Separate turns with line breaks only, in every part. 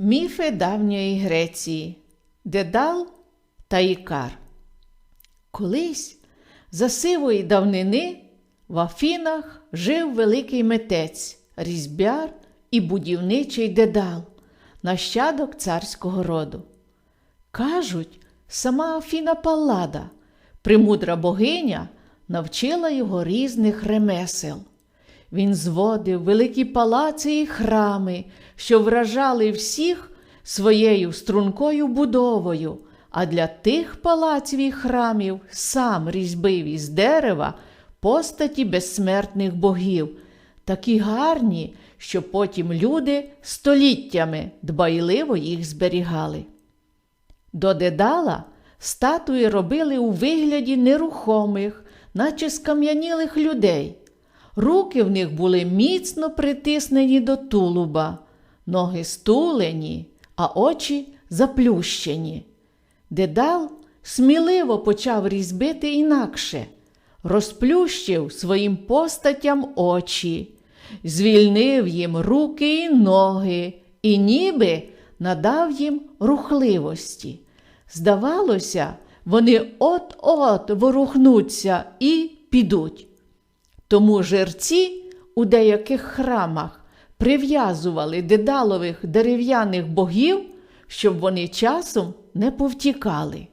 Міфи давньої Греції Дедал та Ікар. Колись за сивої давнини в Афінах жив великий митець, різьбяр і будівничий дедал, нащадок царського роду. Кажуть, сама Афіна Паллада, премудра богиня, навчила його різних ремесел. Він зводив великі палаци і храми, що вражали всіх своєю стрункою будовою, а для тих палаців і храмів сам різьбив із дерева постаті безсмертних богів, такі гарні, що потім люди століттями дбайливо їх зберігали. До дедала статуї робили у вигляді нерухомих, наче скам'янілих людей. Руки в них були міцно притиснені до тулуба, ноги стулені, а очі заплющені. Дедал сміливо почав різьбити інакше, розплющив своїм постатям очі, звільнив їм руки і ноги, і ніби надав їм рухливості. Здавалося, вони от-от ворухнуться і підуть. Тому жерці у деяких храмах прив'язували дедалових дерев'яних богів, щоб вони часом не повтікали.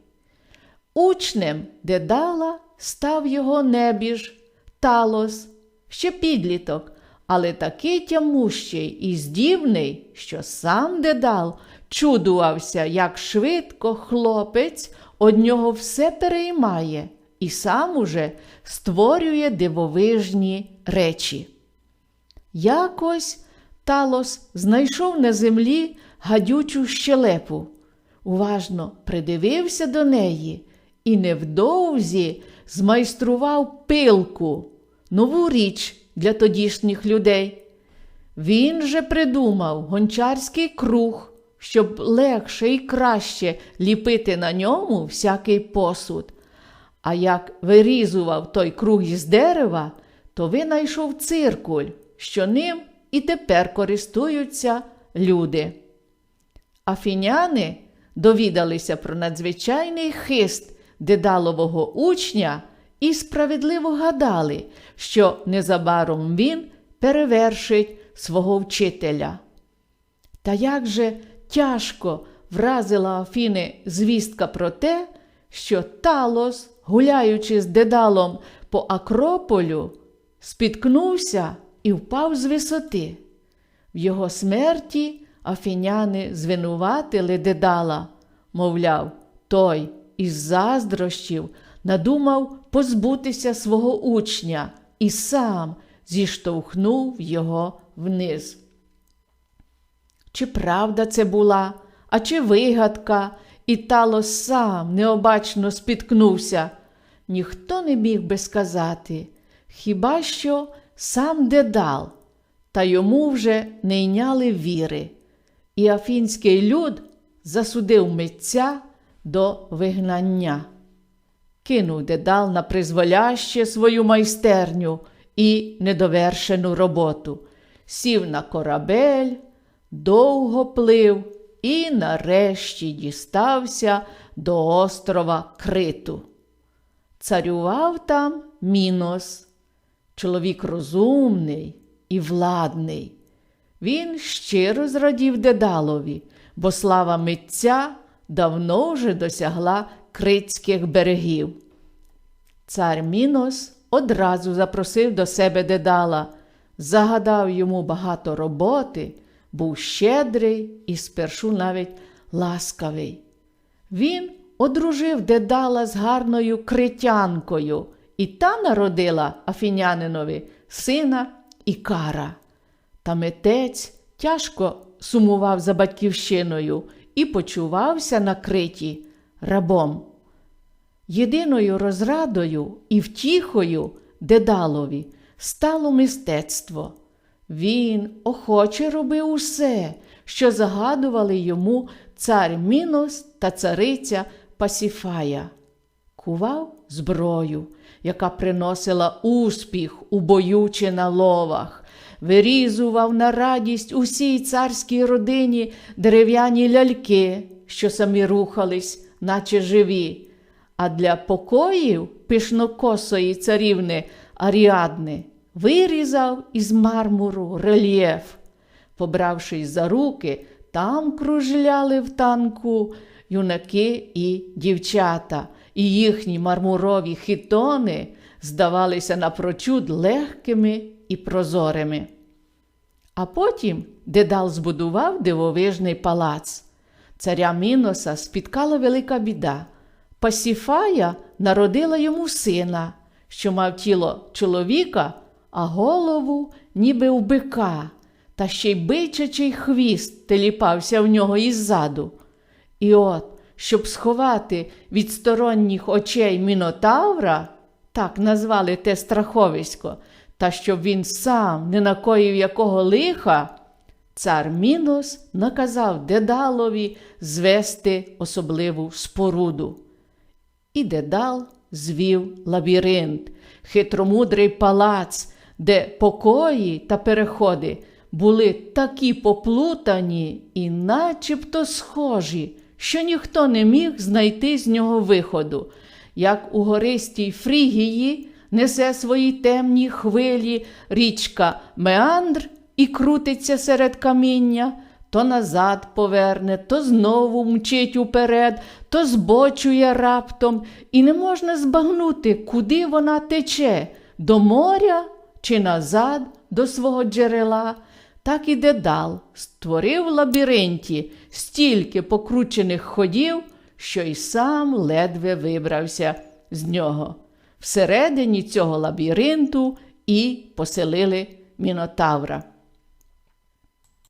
Учнем дедала став його небіж, талос, ще підліток, але такий тямущий і здібний, що сам дедал чудувався, як швидко хлопець од нього все переймає і сам уже створює дивовижні речі. Якось Талос знайшов на землі гадючу щелепу, уважно придивився до неї і невдовзі змайстрував пилку, нову річ для тодішніх людей. Він же придумав гончарський круг, щоб легше і краще ліпити на ньому всякий посуд. А як вирізував той круг із дерева, то винайшов циркуль, що ним і тепер користуються люди. Афіняни довідалися про надзвичайний хист дедалового учня і справедливо гадали, що незабаром він перевершить свого вчителя. Та як же тяжко вразила Афіни звістка про те, що Талос, гуляючи з дедалом по Акрополю, спіткнувся і впав з висоти. В його смерті афіняни звинуватили дедала, мовляв, той із заздрощів надумав позбутися свого учня і сам зіштовхнув його вниз. Чи правда це була, а чи вигадка, і Талос сам необачно спіткнувся, ніхто не міг би сказати, хіба що сам дедал, та йому вже не йняли віри, і афінський люд засудив митця до вигнання. Кинув дедал на призволяще свою майстерню і недовершену роботу, сів на корабель, довго плив і нарешті дістався до острова Криту. Царював там мінос, чоловік розумний і владний. Він щиро зрадів дедалові, бо слава митця давно вже досягла критських берегів. Цар Мінос одразу запросив до себе дедала, загадав йому багато роботи, був щедрий і спершу навіть ласкавий. Він одружив дедала з гарною критянкою, і та народила афінянинові сина Ікара. Та митець тяжко сумував за батьківщиною і почувався на криті рабом. Єдиною розрадою і втіхою дедалові стало мистецтво. Він охоче робив усе, що загадували йому цар Мінос та цариця Пасіфая. Кував зброю, яка приносила успіх у бою чи на ловах, вирізував на радість усій царській родині дерев'яні ляльки, що самі рухались, наче живі, а для покоїв пишнокосої царівни Аріадни вирізав із мармуру рельєф. Побравшись за руки, там кружляли в танку юнаки і дівчата, і їхні мармурові хітони здавалися напрочуд легкими і прозорими. А потім Дедал збудував дивовижний палац. Царя Міноса спіткала велика біда. Пасіфая народила йому сина, що мав тіло чоловіка, а голову ніби у бика, та ще й бичачий хвіст теліпався в нього іззаду. І от, щоб сховати від сторонніх очей Мінотавра, так назвали те страховисько, та щоб він сам не накоїв якого лиха, цар Мінос наказав Дедалові звести особливу споруду. І Дедал звів лабіринт, хитромудрий палац, де покої та переходи були такі поплутані і начебто схожі, що ніхто не міг знайти з нього виходу, як у гористій Фрігії несе свої темні хвилі річка Меандр і крутиться серед каміння, то назад поверне, то знову мчить уперед, то збочує раптом, і не можна збагнути, куди вона тече до моря чи назад до свого джерела. Так і Дедал створив в лабіринті стільки покручених ходів, що й сам ледве вибрався з нього. Всередині цього лабіринту і поселили Мінотавра.